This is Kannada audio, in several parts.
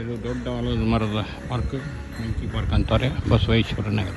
ಇದು ದೊಡ್ಡ ಆಲದ ಮರದ ಪಾರ್ಕ್ ಮಂಕಿ ಪಾರ್ಕ್ ಅಂತಾರೆ ಬಸವೇಶ್ವರ ನಗರ.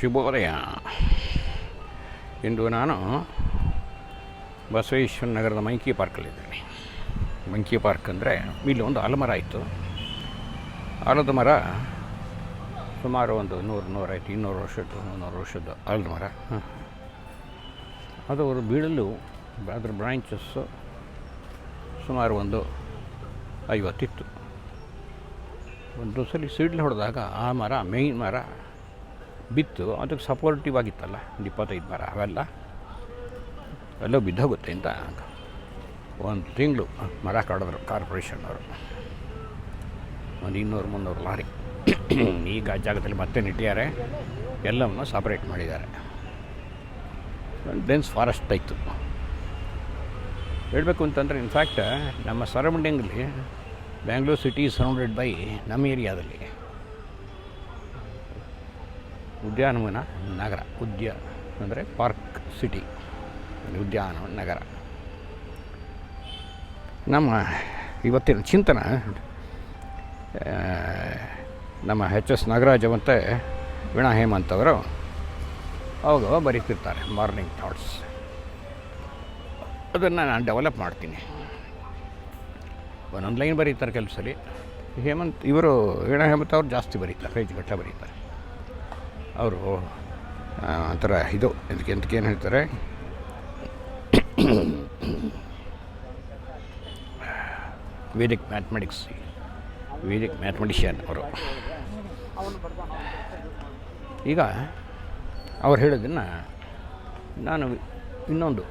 ಶುಭೋದಯ. ಇಂದು ನಾನು ಬಸವೇಶ್ವರ ನಗರದ ಮಂಕಿ ಪಾರ್ಕಲ್ಲಿದ್ದೀನಿ. ಮಂಕಿ ಪಾರ್ಕ್ ಅಂದರೆ ಇಲ್ಲಿ ಒಂದು ಆಲಮರ ಇತ್ತು. ಆಲದ ಮರ ಸುಮಾರು ಒಂದು ನೂರು ನೂರೈತು ಇನ್ನೂರು ವರ್ಷದ್ದು, ಮುನ್ನೂರು ವರ್ಷದ್ದು ಆಲದ ಮರ. ಅದು ಅವರು ಬೀಳಲು ಅದರ ಬ್ರಾಂಚಸ್ಸು ಸುಮಾರು ಒಂದು ಐವತ್ತಿತ್ತು ಒಂದು ಸಲ ಸಿಡ್ಲು ಹೊಡೆದಾಗ ಆ ಮರ ಮೇಯ್ನ್ ಮರ ಬಿತ್ತು ಅದಕ್ಕೆ ಸಪೋರ್ಟಿವ್ ಆಗಿತ್ತಲ್ಲ ಒಂದು ಇಪ್ಪತ್ತೈದು ಮರ ಅವೆಲ್ಲ? ಎಲ್ಲೋ ಬಿದ್ದೋಗುತ್ತೆ ಅಂತ ಒಂದು ತಿಂಗಳು ಮರ ಕಡಿದ್ರು ಕಾರ್ಪೊರೇಷನ್ನವರು ಒಂದು ಇನ್ನೂರು, ಮುನ್ನೂರು ಲಾರಿ. ಈಗ ಜಾಗದಲ್ಲಿ ಮತ್ತೆ ನೆಟ್ಟಿದ್ದಾರೆ. ಎಲ್ಲವನ್ನು ಸಪ್ರೇಟ್ ಮಾಡಿದ್ದಾರೆ. ಡೆನ್ಸ್ ಫಾರೆಸ್ಟ್ ಇತ್ತು ಹೇಳಬೇಕು ಅಂತಂದರೆ ಇನ್ಫ್ಯಾಕ್ಟ್ ನಮ್ಮ ಸರೌಂಡಿಂಗಲ್ಲಿ ಬ್ಯಾಂಗ್ಳೂರ್ ಸಿಟಿ ಸರೌಂಡೆಡ್ ಬೈ ನಮ್ಮ ಏರಿಯಾದಲ್ಲಿ ಉದ್ಯಾನವನ ನಗರ, ಉದ್ಯ, ಅಂದರೆ ಪಾರ್ಕ್ ಸಿಟಿ ಉದ್ಯಾನವನ ನಗರ. ನಮ್ಮ ಇವತ್ತಿನ ಚಿಂತನ ನಮ್ಮ ಎಚ್ ಎಸ್ ನಾಗರಾಜ ಮತ್ತು ವೀಣಾ ಹೇಮಂತ್ ಅವರು ಅವಾಗ ಬರೀತಿರ್ತಾರೆ ಮಾರ್ನಿಂಗ್ ಥಾಟ್ಸ್. ಅದನ್ನು ನಾನು ಡೆವಲಪ್ ಮಾಡ್ತೀನಿ. ಒಂದೊಂದು ಲೈನ್ ಬರೀತಾರೆ ಕೆಲವು ಸರಿ ಹೇಮಂತ್, ಇವರು ವೀಣಾ ಹೇಮಂತ್ ಅವರು ಜಾಸ್ತಿ ಬರೀತಾರೆ, ಪೇಜ್ ಗಟ್ಟ ಬರೀತಾರೆ. ಅವರು ಒಂಥರ ಇದು. ಎಂತಕ್ಕೆ ಏನು ಹೇಳ್ತಾರೆ? ವೇದಿಕ್ ಮ್ಯಾಥಮೆಟಿಕ್ಸ್, ವೇದಿಕ್ ಮ್ಯಾಥಮೆಟಿಷಿಯನ್ ಅವರು. ಈಗ ಅವ್ರು ಹೇಳೋದನ್ನು ನಾನು ಇನ್ನೊಂದು,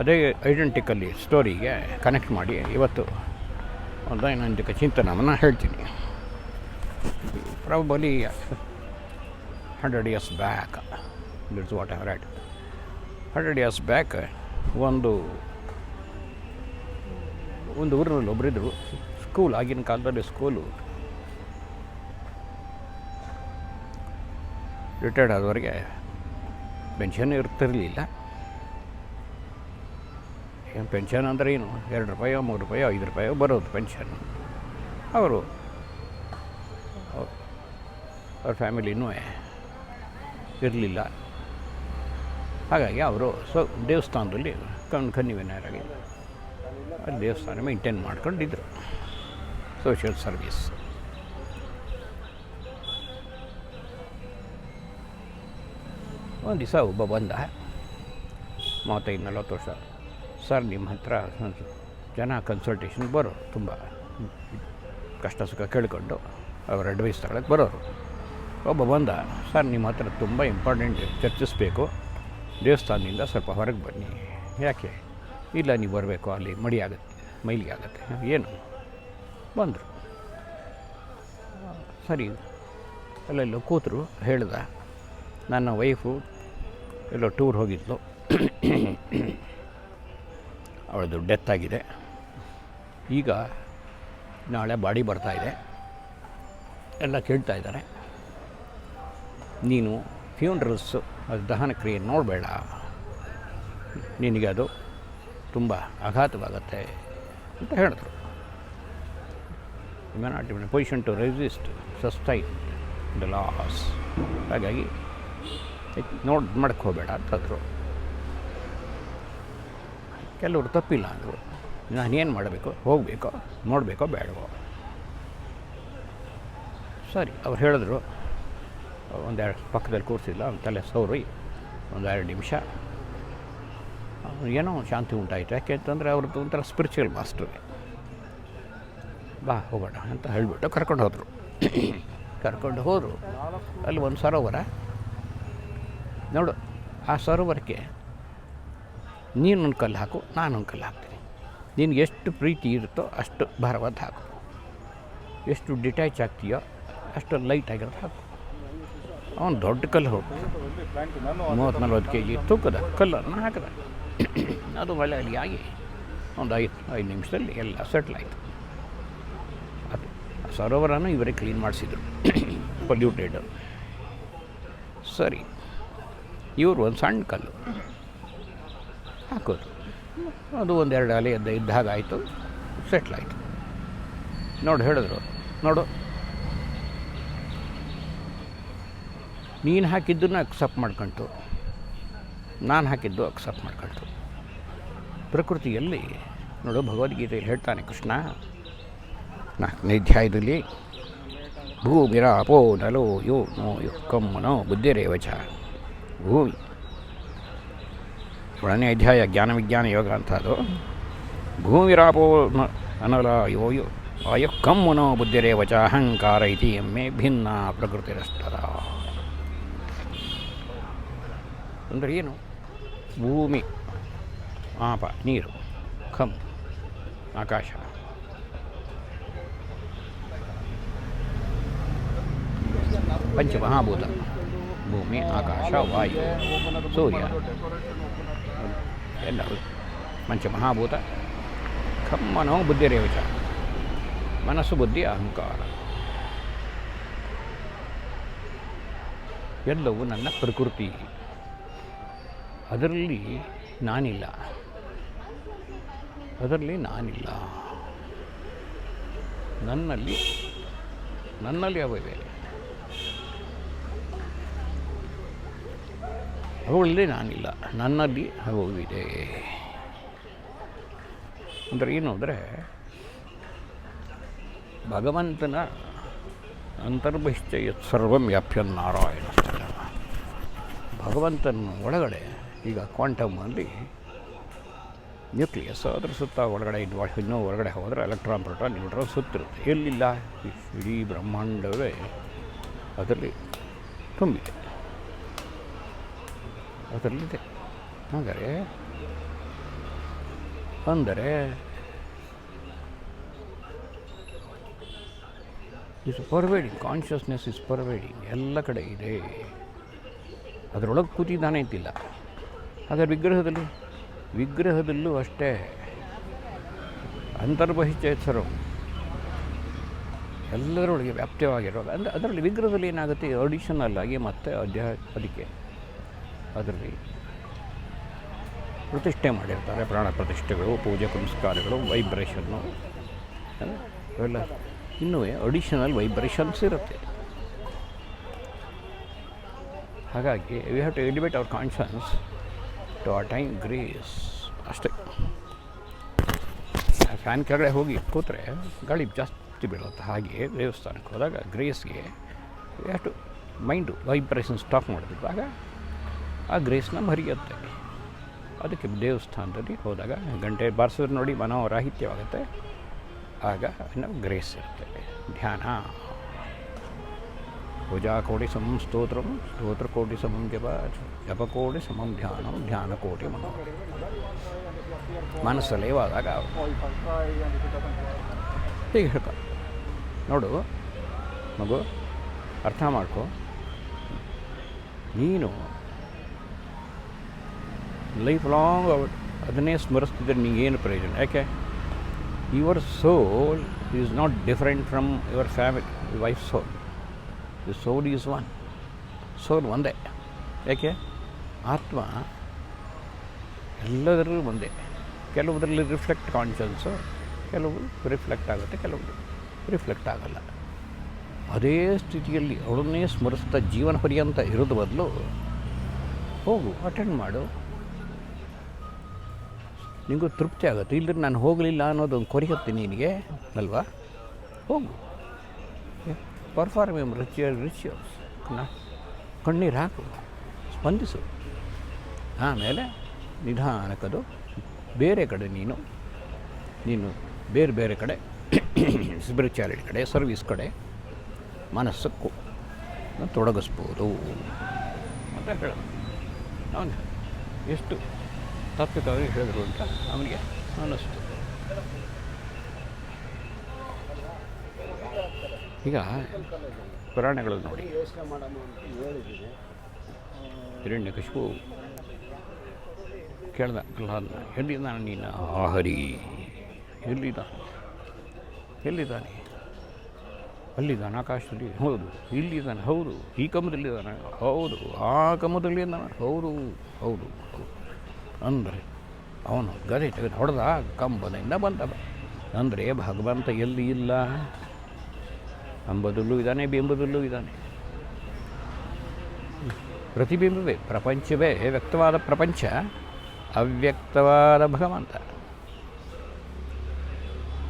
ಅದೇ ಐಡೆಂಟಿಕಲ್ಲಿ ಸ್ಟೋರಿಗೆ ಕನೆಕ್ಟ್ ಮಾಡಿ ಇವತ್ತು ಒಂದು ಚಿಂತನವನ್ನು ಹೇಳ್ತೀನಿ. Probably hundred years back that's what I read. Hundred years back, ಒಂದು ಒಂದು ಊರಿನಲ್ಲಿ ಒಬ್ಬರಿದ್ದರು ಸ್ಕೂಲ್ ಆಗಿನ ಕಾಲದಲ್ಲಿ ಸ್ಕೂಲು ರಿಟೈರ್ಡ್ ಆದವರಿಗೆ ಪೆನ್ಷನ್ ಇರ್ತಿರಲಿಲ್ಲ. ಏನು ಪೆನ್ಷನ್ ಅಂದರೆ ಏನು? ಎರಡು ರೂಪಾಯೋ, ಮೂರು ರೂಪಾಯೋ, ಐದು ರೂಪಾಯೋ ಬರೋದು ಪೆನ್ಷನ್ ಅವರು ಅವ್ರ ಫ್ಯಾಮಿಲಿನೂ ಇರಲಿಲ್ಲ. ಹಾಗಾಗಿ ಅವರು ಸೊ, ದೇವಸ್ಥಾನದಲ್ಲಿ ಕಣ್ ಕನ್ನಿವೆನರಾಗಿ ಅಲ್ಲಿ ದೇವಸ್ಥಾನ ಮೇಂಟೈನ್ ಮಾಡ್ಕೊಂಡಿದ್ದರು ಸೋಷಿಯಲ್ ಸರ್ವಿಸ್ ಒಂದು ದಿವಸ ಒಬ್ಬ ಬಂದ. ಮೂವತ್ತೈದು, ನಲ್ವತ್ತು ವರ್ಷ. ಸರ್, ನಿಮ್ಮ ಹತ್ರ ಜನ ಕನ್ಸಲ್ಟೇಷನ್ ಬರೋರು. ತುಂಬ ಕಷ್ಟ ಸುಖ ಕೇಳಿಕೊಂಡು ಅವ್ರ ಅಡ್ವೈಸ್ ತಗೊಳಕ್ಕೆ ಬರೋರು. ಒಬ್ಬ ಬಂದ, ಸರ್, ನಿಮ್ಮ ಹತ್ರ ತುಂಬ ಇಂಪಾರ್ಟೆಂಟ್ ಚರ್ಚಿಸಬೇಕು ದೇವಸ್ಥಾನದಿಂದ ಸ್ವಲ್ಪ ಹೊರಗೆ ಬನ್ನಿ. ಯಾಕೆ? ಇಲ್ಲ, ನೀವು ಬರಬೇಕು, ಅಲ್ಲಿ ಮಡಿ ಆಗುತ್ತೆ, ಮೈಲಿಗೆ ಆಗುತ್ತೆ. ಏನು? ಬಂದರು. ಸರಿ, ಅಲ್ಲೆಲ್ಲೋ ಕೂತರು, ಹೇಳ್ದ, ನನ್ನ ವೈಫು ಎಲ್ಲೋ ಟೂರ್ ಹೋಗಿದ್ಲು. ಅವಳದು ಡೆತ್ ಆಗಿದೆ. ಈಗ ನಾಳೆ ಬಾಡಿ ಬರ್ತಾ ಇದೆ. ಎಲ್ಲ ಕೇಳ್ತಾ ಇದ್ದಾರೆ. ನೀನು ಫ್ಯೂನ್ರಲ್ಸು ಅದು ದಹನ ಕ್ರಿಯೆ ನೋಡಬೇಡ. ನಿನಗೆ ಅದು ತುಂಬ ಆಘಾತವಾಗತ್ತೆ ಅಂತ ಹೇಳಿದ್ರು. You not in position to resist sustain the loss ಹಾಗಾಗಿ ನೋಡಿ ಮಾಡಕ್ಕೆ ಹೋಗಬೇಡ ಅಂತಂದರು ಕೆಲವರು ತಪ್ಪಿಲ್ಲ ಅಂದರು. ನಾನೇನು ಮಾಡಬೇಕು? ಹೋಗಬೇಕೋ? ನೋಡಬೇಕೋ? ಬೇಡವೋ? ಸರಿ, ಅವ್ರು ಹೇಳಿದ್ರು ಒಂದೆರಡು ಪಕ್ಕದಲ್ಲಿ ಕೂರಿಸಿಲ್ಲ ಅವ್ನ ತಲೆ ಸೌರಿ ಎರಡು ನಿಮಿಷ. ಏನೋ ಶಾಂತಿ ಉಂಟಾಯಿತು. ಯಾಕೆ ಅಂತಂದರೆ ಅವ್ರದ್ದು ಒಂಥರ ಸ್ಪಿರಿಚುವಲ್ ಮಾಸ್ಟರ್ ಬಾ, ಹೋಗೋಣ ಅಂತ ಹೇಳಿಬಿಟ್ಟು ಕರ್ಕೊಂಡು ಹೋದರು. ಕರ್ಕೊಂಡು ಹೋದರು. ಅಲ್ಲಿ ಒಂದು ಸರೋವರ. ನೋಡು, ಆ ಸರೋವರಕ್ಕೆ ನೀನೊಂದು ಕಲ್ಲು ಹಾಕು, ನಾನೊಂದು ಕಲ್ಲು ಹಾಕ್ತೀನಿ. ನಿನಗೆ ಎಷ್ಟು ಪ್ರೀತಿ ಇರುತ್ತೋ ಅಷ್ಟು ಭಾರವಾದ ಹಾಕು. ಎಷ್ಟು ಡಿಟ್ಯಾಚ್ ಆಗ್ತೀಯೋ ಅಷ್ಟು ಲೈಟ್ ಆಗಿರೋದು ಹಾಕು. ಅವನು ದೊಡ್ಡ ಕಲ್ಲು ಹೋಗಿ. ಮೂವತ್ತು ನಲ್ವತ್ತು ಕೆ ಜಿ ತೂಕದ ಕಲ್ಲನ್ನು ಹಾಕಿದ ಅದು ಒಳ್ಳೆ ಅಲ್ಲಿ ಆಗಿ ಒಂದು ಐದು ಐದು ನಿಮಿಷದಲ್ಲಿ ಎಲ್ಲ ಸೆಟ್ಲ್ ಆಯಿತು. ಅದು ಸರೋವರನೂ ಇವರೇ ಕ್ಲೀನ್ ಮಾಡಿಸಿದರು. ಪೊಲ್ಯೂಟೆಡ್ ಸರಿ, ಇವರು ಒಂದು ಸಣ್ಣ ಕಲ್ಲು. ಹಾಕೋದು. ಅದು ಒಂದೆರಡು ಅಲೆ ಎದ್ದ ಇದ್ದ ಹಾಗೆ ಆಯಿತು. ಸೆಟ್ಲ್ ಆಯಿತು. ನೋಡಿ ಹೇಳಿದ್ರು. ನೋಡು ನೀನು ಹಾಕಿದ್ದನ್ನು ಅಕ್ಸೆಪ್ಟ್ ಮಾಡ್ಕೊಳ್ತು ನಾನು ಹಾಕಿದ್ದು ಅಕ್ಸೆಪ್ಟ್ ಮಾಡ್ಕೊಳ್ತು ಪ್ರಕೃತಿಯಲ್ಲಿ, ನೋಡು ಭಗವದ್ಗೀತೆಯಲ್ಲಿ ಹೇಳ್ತಾನೆ ಕೃಷ್ಣ. ನಾಲ್ಕನೇ ಅಧ್ಯಾಯದಲ್ಲಿ ಭೂಮಿರಾಪೋ ನಲೋ ಯೋ ನೋ ಯೋ ಕಮ್ಮನೋ ಬುದ್ಧಿರೇವಚ. ಭೂಮಿ. ಏಳನೇ ಅಧ್ಯಾಯ, ಜ್ಞಾನ ವಿಜ್ಞಾನ ಯೋಗ ಅಂತ ಅದು. ಭೂಮಿರಾಪೋ ಅನಲ ಯೋ ಯೋ ಅಯೋ ಕಮ್ಮನೋ ಬುದ್ಧಿರೇವಚ, ಅಹಂಕಾರ ಇತಿ ಎಮ್ಮೆ ಭಿನ್ನ ಪ್ರಕೃತಿರಷ್ಟರ ಅಂದರೆ ಏನು? ಭೂಮಿ, ಆಪ, ನೀರು, ಖಮ್, ಆಕಾಶ. ಪಂಚಮಹಾಭೂತ, ಭೂಮಿ, ಆಕಾಶ, ವಾಯು, ಸೂರ್ಯ. ಎಲ್ಲ ಪಂಚಮಹಾಭೂತ. ಖಮ್ಮನೋ ಬುದ್ಧಿರೇವಚ ಮನಸ್ಸು ಬುದ್ಧಿ ಅಹಂಕಾರ. ಎಲ್ಲವೂ ನನ್ನ ಪ್ರಕೃತಿ. ಅದರಲ್ಲಿ ನಾನಿಲ್ಲ. ಅದರಲ್ಲಿ ನಾನಿಲ್ಲ. ನನ್ನಲ್ಲಿ ನನ್ನಲ್ಲಿ ಅವಿವೆ ಅವುಗಳಲ್ಲಿ ನಾನಿಲ್ಲ. ನನ್ನಲ್ಲಿ ಅವಿದೆ ಅಂದರೆ ಏನು ಅಂದರೆ, ಭಗವಂತನ ಅಂತರ್ಬಹಿಷ್ಠ ಸರ್ವಂ ವ್ಯಾಪ್ಯ ನಾರಾಯಣ ಭಗವಂತನ ಒಳಗಡೆ ಈಗ ಕ್ವಾಂಟಮಲ್ಲಿ ನ್ಯೂಕ್ಲಿಯಸ್ ಅದ್ರ ಸುತ್ತ ಒಳಗಡೆ ಇದು ಇನ್ನೂ ಹೊರಗಡೆ ಹೋದರೆ ಎಲೆಕ್ಟ್ರಾನ್ ಪ್ರೋಟಾನ್ ನ್ಯೂಟ್ರಾನ್ ಸುತ್ತಿರುತ್ತೆ. ಎಲ್ಲಿಲ್ಲ? ಇಡೀ ಬ್ರಹ್ಮಾಂಡವೇ ಅದರಲ್ಲಿ ತುಂಬಿದೆ. ಅದರಲ್ಲಿದೆ. ಅಂದರೆ ಅಂದರೆ, is pervading, consciousness is pervading, ಎಲ್ಲ ಕಡೆ ಇದೆ. ಅದರೊಳಗೆ ಕೂತಿದ್ದಾನೆ ಅಂತಿಲ್ಲ ಆದರೆ ವಿಗ್ರಹದಲ್ಲಿ, ವಿಗ್ರಹದಲ್ಲೂ ಅಷ್ಟೇ ಅಂತರ್ಬಹಿಶ್ಚೇತ್ಸರು ಎಲ್ಲರೊಳಗೆ ವ್ಯಾಪ್ತವಾಗಿರೋದು ಅಂದರೆ ಅದರಲ್ಲಿ ವಿಗ್ರಹದಲ್ಲಿ ಏನಾಗುತ್ತೆ? ಅಡಿಷನಲ್ ಆಗಿ ಮತ್ತೆ ಅಧ್ಯಾಯ ಅದಕ್ಕೆ ಅದರಲ್ಲಿ ಪ್ರತಿಷ್ಠೆ ಮಾಡಿರ್ತಾರೆ. ಪ್ರಾಣ ಪ್ರತಿಷ್ಠೆಗಳು, ಪೂಜೆ ಪುನಸ್ಕಾರಗಳು ವೈಬ್ರೇಷನ್ನು ಇವೆಲ್ಲ ಇನ್ನೂ ಅಡಿಷನಲ್ ವೈಬ್ರೇಷನ್ಸ್ ಇರುತ್ತೆ. ಹಾಗಾಗಿ we have to elevate our conscience to time grace ಅಷ್ಟೇ. ಫ್ಯಾನ್ ಕೆಳಗಡೆ ಹೋಗಿ ಕೂತ್ರೆ ಗಾಳಿ ಜಾಸ್ತಿ ಬೀಳುತ್ತೆ ಹಾಗೆ ದೇವಸ್ಥಾನಕ್ಕೆ ಹೋದಾಗ ಗ್ರೇಸ್ಗೆ we have to mind vibration stop ಮಾಡಿದಾಗ ಆ ಗ್ರೇಸ್ನ ಮರೆಯುತ್ತೆ. ಅದಕ್ಕೆ ದೇವಸ್ಥಾನದಲ್ಲಿ ಹೋದಾಗ ಗಂಟೆ ಬಾರಿಸಿದ್ರೆ ನೋಡಿ ಮನೋರಾಹಿತ್ಯವಾಗುತ್ತೆ. ಆಗ ನಾವು ಗ್ರೇಸ್ ಇರುತ್ತೆ ಧ್ಯಾನ. ಪೂಜಾಕೋಟಿ ಸಮಂ ಸ್ತೋತ್ರಂ ಸ್ತೋತ್ರಕೋಟಿ ಸಮಂ ಜಪ ಜಪಕೋಟಿ ಸಮಂ ಧ್ಯಾನಂ ಧ್ಯಾನಕೋಟಿ ಮನೋ ಮನಸ್ಸಲ್ಲಿ ಹೀಗೆ ಹೇಳ್ಕೊ. ನೋಡು, ಮಗು, ಅರ್ಥ ಮಾಡ್ಕೊ. ನೀನು ಲೈಫ್ ಲಾಂಗ್ ಅದನ್ನೇ ಸ್ಮರಿಸ್ತಿದ್ರೆ ಏನು ಪ್ರಯೋಜನ? ಯಾಕೆ? Your soul is not different from your family wife soul the soul is one. Soul ಒಂದೇ. ಯಾಕೆ? ಆತ್ಮ ಎಲ್ಲದರಲ್ಲೂ ಒಂದೇ. ಕೆಲವುದರಲ್ಲಿ ರಿಫ್ಲೆಕ್ಟ್ ಕಾನ್ಷಿಯನ್ಸು ಕೆಲವು ರಿಫ್ಲೆಕ್ಟ್ ಆಗುತ್ತೆ, ಕೆಲವು ರಿಫ್ಲೆಕ್ಟ್ ಆಗಲ್ಲ. ಅದೇ ಸ್ಥಿತಿಯಲ್ಲಿ ಅವಳನ್ನೇ ಸ್ಮರಿಸ್ತಾ ಜೀವನ ಪರ್ಯಂತ ಇರೋದು ಬದಲು ಹೋಗು ಅಟೆಂಡ್ ಮಾಡು. ನಿಮಗೂ ತೃಪ್ತಿ ಆಗುತ್ತೆ. ಇಲ್ಲದ್ರೆ ನಾನು ಹೋಗಲಿಲ್ಲ ಅನ್ನೋದೊಂದು ಕೊರಿಯುತ್ತೆ ನಿನಗೆ, ಅಲ್ವಾ? ಹೋಗು. ಪರ್ಫಾರ್ಮ್ ರಿಚುವಲ್ ರಿಚುವಲ್ಸ್ ಕಣ್ಣೀರು ಹಾಕು, ಸ್ಪಂದಿಸು. ಆಮೇಲೆ ನಿಧಾನಕದು ಬೇರೆ ಕಡೆ ನೀನು ನೀನು ಬೇರೆ ಬೇರೆ ಕಡೆ ಸ್ಪಿರಿಚುಯಾಲಿಟಿ ಕಡೆ ಸರ್ವಿಸ್ ಕಡೆ ಮನಸ್ಸಕ್ಕೂ ತೊಡಗಿಸ್ಬೋದು. ಅಂತ ಹೇಳ ಅವನು ಎಷ್ಟು ತಾತ್ವಿಕವಾಗಿ ಹೇಳಿದ್ರು ಅಂತ ಅವನಿಗೆ ಅನ್ನಿಸ್ತು ಈಗ ಪುರಾಣಗಳು ನೋಡಿ. ಹಿರಣ್ಯಕಶಿಪು ಕೇಳ್ದ ಪ್ರಹ್ಲಾದನ ಎಲ್ಲಿದ್ದಾನೆ ನೀನು? ಆಹರಿ ಹರಿ. ಎಲ್ಲಿದ್ದಾನೆ? ಎಲ್ಲಿದ್ದಾನೆ? ಅಲ್ಲಿದ್ದಾನೆ ಆಕಾಶದಲ್ಲಿ. ಹೌದು, ಇಲ್ಲಿದ್ದಾನೆ, ಹೌದು, ಈ ಕಮದಲ್ಲಿದ್ದಾನೆ ಹೌದು, ಆ ಕಮದಲ್ಲಿ ಇದ್ದಾನೆ ಹೌದು ಹೌದು. ಅಂದರೆ ಅವನು ಗದೆ ತೆಗೆದು ಹೊಡೆದ ಕಂಬದಿಂದ ಬಂದ ಅಂದರೆ ಭಗವಂತ ಎಲ್ಲಿ ಇಲ್ಲ? ಅಂಬದಲ್ಲೂ ಇದ್ದಾನೆ ಬಿಂಬದಲ್ಲೂ ಇದ್ದಾನೆ. ಪ್ರತಿಬಿಂಬವೇ, ಪ್ರಪಂಚವೇ ವ್ಯಕ್ತವಾದ ಪ್ರಪಂಚ, ಅವ್ಯಕ್ತವಾದ ಭಗವಂತ.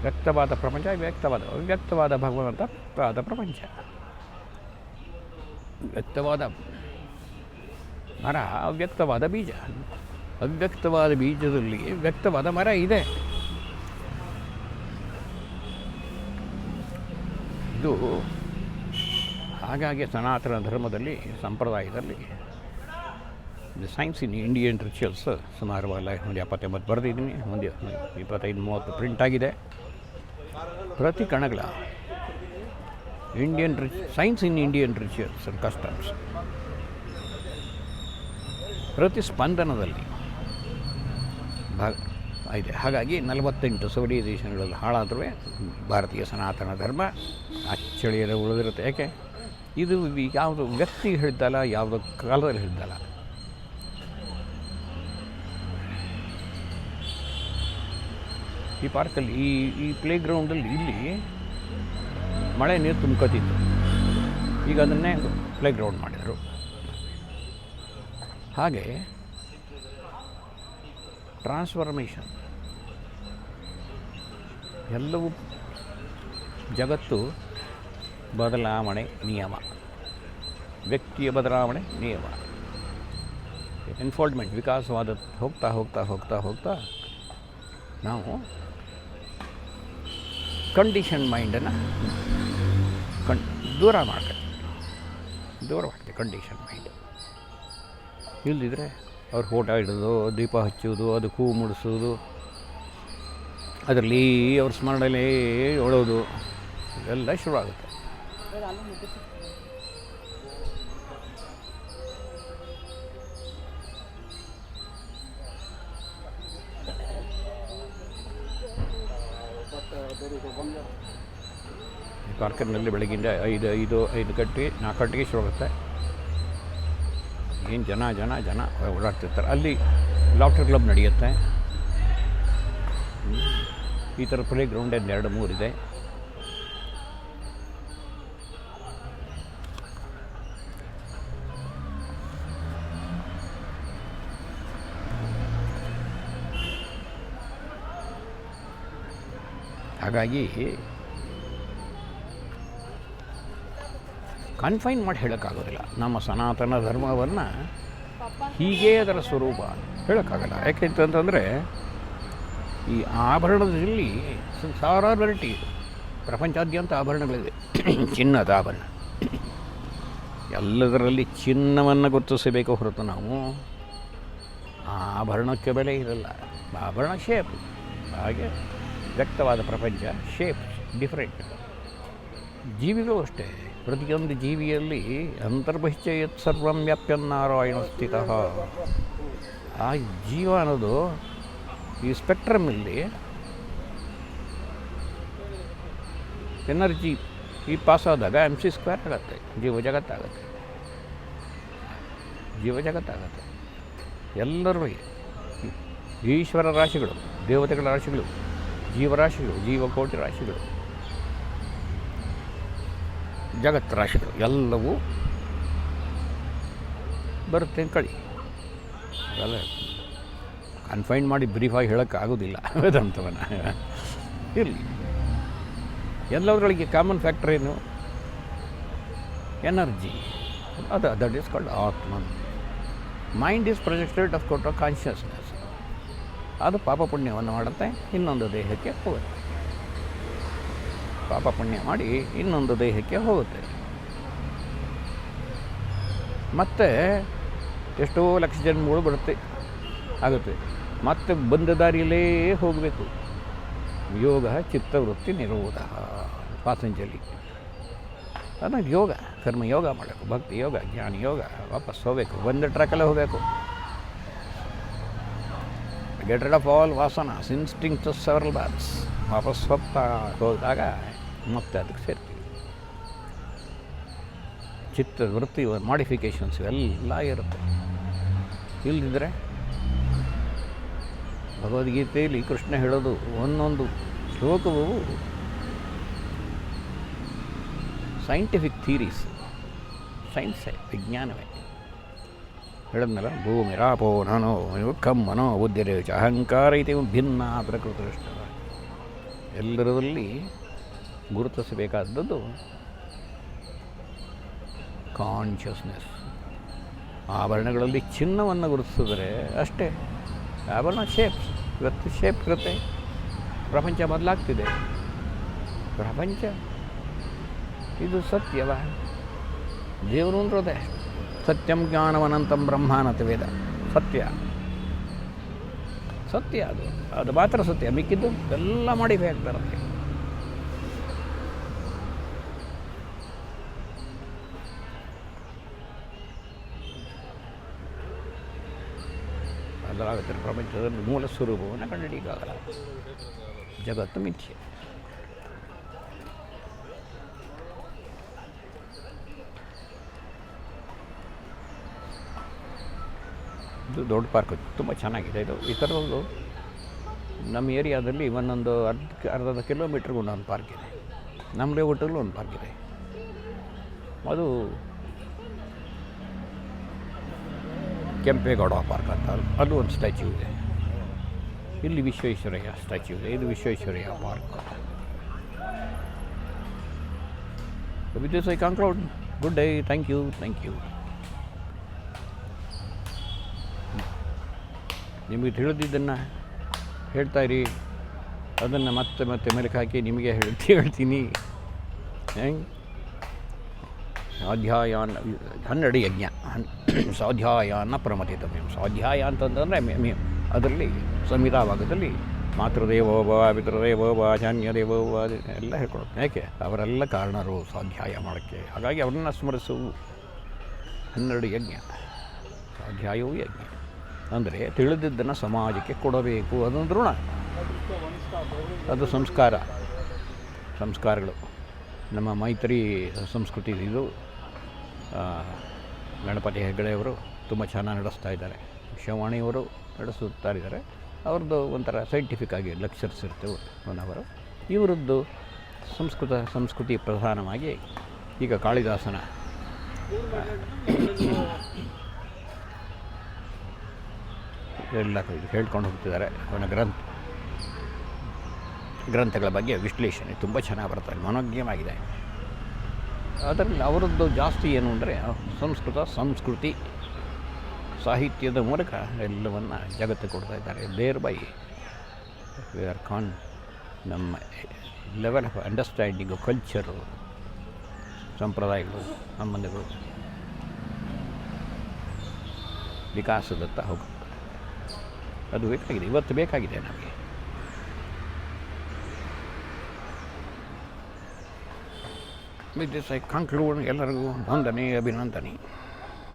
ವ್ಯಕ್ತವಾದ ಪ್ರಪಂಚ ವ್ಯಕ್ತವಾದ ಅವ್ಯಕ್ತವಾದ ಭಗವಂತ, ವ್ಯಕ್ತವಾದ ಪ್ರಪಂಚ. ವ್ಯಕ್ತವಾದ, ಮರ, ಅವ್ಯಕ್ತವಾದ ಬೀಜ. ಅವ್ಯಕ್ತವಾದ ಬೀಜದಲ್ಲಿ ವ್ಯಕ್ತವಾದ ಮರ ಇದೆ. ಇದು ಹಾಗಾಗಿ ಸನಾತನ ಧರ್ಮದಲ್ಲಿ, ಸಂಪ್ರದಾಯದಲ್ಲಿ the science in Indian rituals ಸುಮಾರು ಅಲ್ಲ, ಒಂದು ಎಪ್ಪತ್ತೆಂಬತ್ತು ಬರೆದಿದ್ದೀನಿ, ಒಂದು ಇಪ್ಪತ್ತೈದು ಮೂವತ್ತು ಪ್ರಿಂಟ್ ಆಗಿದೆ. ಪ್ರತಿ ಕಣಗಳ Indian rich science in Indian rituals and customs ಪ್ರತಿ ಸ್ಪಂದನದಲ್ಲಿ ಇದೆ. ಹಾಗಾಗಿ ನಲವತ್ತೆಂಟು ಸೌದಿ ದೇಶಗಳಲ್ಲಿ ಹಾಳಾದರೂ ಭಾರತೀಯ ಸನಾತನ ಧರ್ಮ ಅಚ್ಚಳಿಯದ ಉಳಿದಿರುತ್ತೆ. ಯಾಕೆ? ಇದು ಯಾವುದು ವ್ಯಕ್ತಿ ಹೇಳಿದ್ದಲ್ಲ, ಯಾವುದೋ ಕಾಲದಲ್ಲಿ ಹೇಳಿದ್ದಲ್ಲ. ಈ ಪಾರ್ಕಲ್ಲಿ, ಈ ಈ ಪ್ಲೇ ಗ್ರೌಂಡಲ್ಲಿ ಇಲ್ಲಿ ಮಳೆ ನೀರು ತುಂಬ್ಕೋತಿತ್ತು. ಈಗ ಅದನ್ನೇ ಪ್ಲೇ ಗ್ರೌಂಡ್ ಮಾಡಿದರು. ಹಾಗೆ ಟ್ರಾನ್ಸ್ಫಾರ್ಮೇಷನ್ ಎಲ್ಲವೂ ಜಗತ್ತು ಬದಲಾವಣೆ ನಿಯಮ. ವ್ಯಕ್ತಿಯ ಬದಲಾವಣೆ ನಿಯಮ. ಎನ್ಫೋಲ್ಡ್ಮೆಂಟ್ ವಿಕಾಸವಾದ ಹೋಗ್ತಾ ಹೋಗ್ತಾ ಹೋಗ್ತಾ ಹೋಗ್ತಾ ನಾವು ಕಂಡೀಷನ್ ಮೈಂಡನ್ನು ಕಣ್ ದೂರ ಮಾಡ್ತೇವೆ ದೂರ ಮಾಡ್ತೇವೆ ಕಂಡೀಷನ್ ಮೈಂಡ್ ಇಲ್ದಿದ್ರೆ ಅವ್ರು ಫೋಟೋ ಹಿಡಿದು, ದೀಪ ಹಚ್ಚೋದು, ಅದು ಹೂ ಮುಡಿಸೋದು, ಅದರಲ್ಲಿ ಅವ್ರ ಸ್ಮರಣೆಯಲ್ಲಿ ಒಳೋದು ಇದೆಲ್ಲ ಶುರುವಾಗುತ್ತೆ ಕಾರ್ಖಾನೆಯಲ್ಲಿ ಬೆಳಗಿಂದ ಐದು ಐದು ಐದು ಗಂಟೆ ನಾಲ್ಕು ಗಂಟೆಗೆ ಶುರುವಾಗುತ್ತೆ ಏನು ಜನ ಜನ ಜನ ಓಡಾಡ್ತಿರ್ತಾರೆ. ಅಲ್ಲಿ ಲಾಫ್ಟರ್ ಕ್ಲಬ್ ನಡೆಯುತ್ತೆ. ಈ ಥರ ಪ್ಲೇ ಗ್ರೌಂಡ್ ಒಂದು ಎರಡು ಮೂರಿದೆ ಹಾಗಾಗಿ ಕನ್ಫೈನ್ ಮಾಡಿ ಹೇಳೋಕ್ಕಾಗೋದಿಲ್ಲ. ನಮ್ಮ ಸನಾತನ ಧರ್ಮವನ್ನು ಹೀಗೇ ಅದರ ಸ್ವರೂಪ ಹೇಳೋಕ್ಕಾಗಲ್ಲ. ಯಾಕೆಂತಂತಂದರೆ ಈ ಆಭರಣದಲ್ಲಿ ಸಾವಿರಾರು ವೆರೈಟಿ ಪ್ರಪಂಚಾದ್ಯಂತ ಆಭರಣಗಳಿವೆ ಚಿನ್ನದ ಆಭರಣ. ಎಲ್ಲದರಲ್ಲಿ ಚಿನ್ನವನ್ನು ಗುರುತಿಸಬೇಕು ಹೊರತು ನಾವು ಆಭರಣಕ್ಕೆ ಬೆಲೆ ಇರಲ್ಲ. ಆಭರಣ ಶೇಪ್ ಹಾಗೆ ವ್ಯಕ್ತವಾದ ಪ್ರಪಂಚ ಶೇಪ್ ಡಿಫ್ರೆಂಟ್ ಜೀವಿಗಳು ಅಷ್ಟೇ. ಪ್ರತಿಯೊಂದು ಜೀವಿಯಲ್ಲಿ ಅಂತರ್ಬಹಿಷ್ಯ ಸರ್ವಂ ವ್ಯಾಪ್ಯನ್ನಾರಾಯಣ ಸ್ಥಿತ. ಆ ಜೀವ ಅನ್ನೋದು ಈ ಸ್ಪೆಕ್ಟ್ರಮಲ್ಲಿ ಎನರ್ಜಿ ಈ ಪಾಸ್ ಆದಾಗ ಎಂ ಸಿ ಸ್ಕ್ವೇರ್ ಆಗುತ್ತೆ, ಜೀವ ಜಗತ್ತಾಗತ್ತೆ ಜೀವ ಜಗತ್ತಾಗುತ್ತೆ ಎಲ್ಲರೂ ಈಶ್ವರ ರಾಶಿಗಳು, ದೇವತೆಗಳ ರಾಶಿಗಳು, ಜೀವರಾಶಿಗಳು, ಜೀವಕೋಟಿ ರಾಶಿಗಳು. ಜಗತ್ ರಾಶಿಗಳು ಎಲ್ಲವೂ ಬರುತ್ತೆ ಕಳಿ. ಅವೆಲ್ಲ ಕನ್ಫೈನ್ ಮಾಡಿ ಬ್ರೀಫಾಗಿ ಹೇಳೋಕ್ಕಾಗೋದಿಲ್ಲ. ವೇದಾಂತವನ್ನು. ಇರಲಿ. ಎಲ್ಲದರೊಳಗೆ ಕಾಮನ್ ಫ್ಯಾಕ್ಟರ್ ಏನು? ಎನರ್ಜಿ ಅದು that is called atman mind is projected of ಕೊಟ್ಟ ಕಾನ್ಷಿಯಸ್ನೆಸ್ ಅದು ಪಾಪ ಪುಣ್ಯವನ್ನು ಮಾಡುತ್ತೆ, ಇನ್ನೊಂದು ದೇಹಕ್ಕೆ ಹೋಗುತ್ತೆ. ಪಾಪ ಪುಣ್ಯ ಮಾಡಿ ಇನ್ನೊಂದು ದೇಹಕ್ಕೆ ಹೋಗುತ್ತೆ. ಮತ್ತೆ ಎಷ್ಟೋ ಲಕ್ಷ ಜನ್ಮಗಳು ಬರುತ್ತೆ, ಆಗುತ್ತೆ. ಮತ್ತೆ ಬಂದ ದಾರಿಯಲ್ಲೇ ಹೋಗಬೇಕು. ಯೋಗ, ಚಿತ್ತವೃತ್ತಿ, ನಿರೋಧ, ಪಾತಂಜಲಿ. ಅದು ಯೋಗ, ಕರ್ಮ ಯೋಗ ಮಾಡಬೇಕು, ಭಕ್ತಿ ಯೋಗ, ಜ್ಞಾನ ಯೋಗ, ವಾಪಸ್ ಹೋಗಬೇಕು ಒಂದು ಟ್ರ್ಯಾಕಲ್ಲೇ ಹೋಗಬೇಕು. Get rid of all vasana instinct several bars ವಾಪಸ್ ಹೋಗ್ತಾ ಹೋದಾಗ ಮತ್ತೆ ಅದಕ್ಕೆ ಸೇರ್ತೀವಿ. ಚಿತ್ರದ ವೃತ್ತಿ ಮಾಡಿಫಿಕೇಷನ್ಸ್ ಎಲ್ಲ ಇರುತ್ತೆ. ಇಲ್ಲದಿದ್ದರೆ ಭಗವದ್ಗೀತೆಯಲ್ಲಿ ಕೃಷ್ಣ ಹೇಳೋದು ಒಂದೊಂದು ಶ್ಲೋಕವು ಸೈಂಟಿಫಿಕ್ ಥೀರೀಸ್ ಸೈನ್ಸೇ ವಿಜ್ಞಾನವೇ. ಹೇಳಿದ್ಮೇಲೆ ಭೂಮಿ ರಾಪೋ ನಾನೋ ಕಮ್ ಮನೋ ಬುದ್ಧಿರೇಚ ಅಹಂಕಾರ ಇತಿ ಭಿನ್ನ ಪ್ರಕೃತಿ ಎಲ್ಲದರಲ್ಲಿ ಗುರುತಿಸಬೇಕಾದದ್ದು ಕಾನ್ಷಿಯಸ್ನೆಸ್. ಆಭರಣಗಳಲ್ಲಿ ಚಿನ್ನವನ್ನು ಗುರುತಿಸಿದ್ರೆ ಅಷ್ಟೇ. ಆಭರಣ ಶೇಪ್ಸ್ ಇವತ್ತು ಶೇಪ್ ಇರುತ್ತೆ. ಪ್ರಪಂಚ ಬದಲಾಗ್ತಿದೆ. ಪ್ರಪಂಚ, ಇದು ಸತ್ಯವ? ದೇವರು ಅಂದ್ರೆ ಸತ್ಯಂ ಜ್ಞಾನವನಂತಂ ಬ್ರಹ್ಮಾನತ ವೇದ. ಸತ್ಯ. ಸತ್ಯ ಅದು. ಅದು ಮಾತ್ರ ಸತ್ಯ. ಮಿಕ್ಕಿದ್ದು ಎಲ್ಲ ಮಾಡಿ ಆಗ್ತಾರಂತೆ ಬದಲಾಗುತ್ತೆ ಪ್ರಪಂಚದ ಮೂಲ ಸ್ವರೂಪವನ್ನು ಕಂಡುಹಿಡಿಯಕ್ಕಾಗಲ್ಲ ಜಗತ್ತು ಮಿಥ್ಯೆ. ಇದು ದೊಡ್ಡ ಪಾರ್ಕ್, ತುಂಬ ಚೆನ್ನಾಗಿದೆ. ಇದು ಈ ಥರದೊಂದು ನಮ್ಮ ಏರಿಯಾದಲ್ಲಿ ಒಂದೊಂದು ಅರ್ಧ ಅರ್ಧ ಕಿಲೋಮೀಟ್ರ್ಗೆ ಒಂದು ಪಾರ್ಕ್ ಇದೆ. ನಮ್ಮ ಲೇಔಟಲ್ಲೂ ಒಂದು ಪಾರ್ಕ್ ಇದೆ. ಅದು ಕೆಂಪೇಗೌಡ ಪಾರ್ಕ್ ಅಂತ. ಅದು ಒಂದು ಸ್ಟ್ಯಾಚ್ಯೂ ಇದೆ. ಇಲ್ಲಿ ವಿಶ್ವೇಶ್ವರಯ್ಯ ಸ್ಟ್ಯಾಚ್ಯೂ ಇದೆ. ಇದು Visvesvaraya park. With this I good day. Thank you. Thank you. ನಿಮಗೆ ತಿಳಿದಿದ್ದನ್ನು ಹೇಳ್ತಾ ಇರಿ. ಅದನ್ನು ಮತ್ತೆ ಮತ್ತೆ ಮೆಲುಕು ಹಾಕಿ ನಿಮಗೆ ಹೇಳ್ತಿ ಹೇಳ್ತೀನಿ. ಅಧ್ಯಾಯ ಹನ್ನೆರಡು ಯಜ್ಞ. ಹನ್ ಸ್ವಾಧ್ಯಾಯಾನ ಮೇಮ್ ಸ್ವಾಧ್ಯಾಯ ಅಂತಂದರೆ ಮೇ ಅದರಲ್ಲಿ ಸಂಹಿತಾ ಭಾಗದಲ್ಲಿ ಮಾತೃದೇವೋಭವ ಪಿತೃದೇವೋಭವ ಆಚಾನ್ಯದೇವೋಭವ ಅದು ಎಲ್ಲ ಹೇಳ್ಕೊಡೋದು. ಯಾಕೆ? ಅವರೆಲ್ಲ ಕಾರಣರು ಸ್ವಾಧ್ಯಾಯ ಮಾಡೋಕ್ಕೆ. ಹಾಗಾಗಿ ಅವರನ್ನು ಸ್ಮರಿಸು. ಹನ್ನೆರಡು ಯಜ್ಞ. ಸ್ವಾಧ್ಯಾಯವೂ ಯಜ್ಞ. ಅಂದರೆ ತಿಳಿದಿದ್ದನ್ನು ಸಮಾಜಕ್ಕೆ ಕೊಡಬೇಕು. ಅದೊಂದು ಋಣ ಅದು ಸಂಸ್ಕಾರ. ಸಂಸ್ಕಾರಗಳು. ನಮ್ಮ ಮೈತ್ರಿ ಸಂಸ್ಕೃತಿ ಇದು ಗಣಪತಿ ಹೆಗಡೆಯವರು ತುಂಬ ಚೆನ್ನಾಗಿ ನಡೆಸ್ತಾ ಇದ್ದಾರೆ. ಶಿವವಾಣಿಯವರು ನಡೆಸುತ್ತಾ ಇದ್ದಾರೆ. ಅವ್ರದ್ದು ಒಂಥರ ಸೈಂಟಿಫಿಕ್ ಆಗಿ ಲೆಕ್ಚರ್ಸ್ ಇರ್ತೇವೆ ಒನ್ ಅವರು ಇವರದ್ದು ಸಂಸ್ಕೃತ ಸಂಸ್ಕೃತಿ ಪ್ರಧಾನವಾಗಿ ಈಗ ಕಾಳಿದಾಸನ ಎಲ್ಲ ಹೇಳ್ಕೊಂಡು ಹೋಗ್ತಿದ್ದಾರೆ. ಅವನ ಗ್ರಂಥ, ಗ್ರಂಥಗಳ ಬಗ್ಗೆ ವಿಶ್ಲೇಷಣೆ ತುಂಬ ಚೆನ್ನಾಗಿ ಬರ್ತಾರೆ ಮನೋಜ್ಞವಾಗಿದೆ. ಅದರಲ್ಲಿ ಅವರದ್ದು ಜಾಸ್ತಿ ಏನು ಅಂದರೆ ಸಂಸ್ಕೃತ, ಸಂಸ್ಕೃತಿ ಸಾಹಿತ್ಯದ ಮೂಲಕ ಎಲ್ಲವನ್ನು ಜಗತ್ತು ಕೊಡ್ತಾ ಇದ್ದಾರೆ. ದೇರ್ ಬೈ ವಿ ಆರ್ ಕಾನ್ ನಮ್ಮ ಲೆವೆಲ್ ಆಫ್ ಅಂಡರ್ಸ್ಟ್ಯಾಂಡಿಂಗ್ ಕಲ್ಚರು ಸಂಪ್ರದಾಯಗಳು, ಸಂಬಂಧಗಳು ವಿಕಾಸದತ್ತ ಹೋಗುತ್ತೆ ಅದು ಬೇಕಾಗಿದೆ. ಇವತ್ತು ಬೇಕಾಗಿದೆ ನಮಗೆ. ಐ ಕಂಕ್ಲೂಡ್ ಎಲ್ಲರಿಗೂ ವಂದನೆ ಅಭಿನಂದನೆ.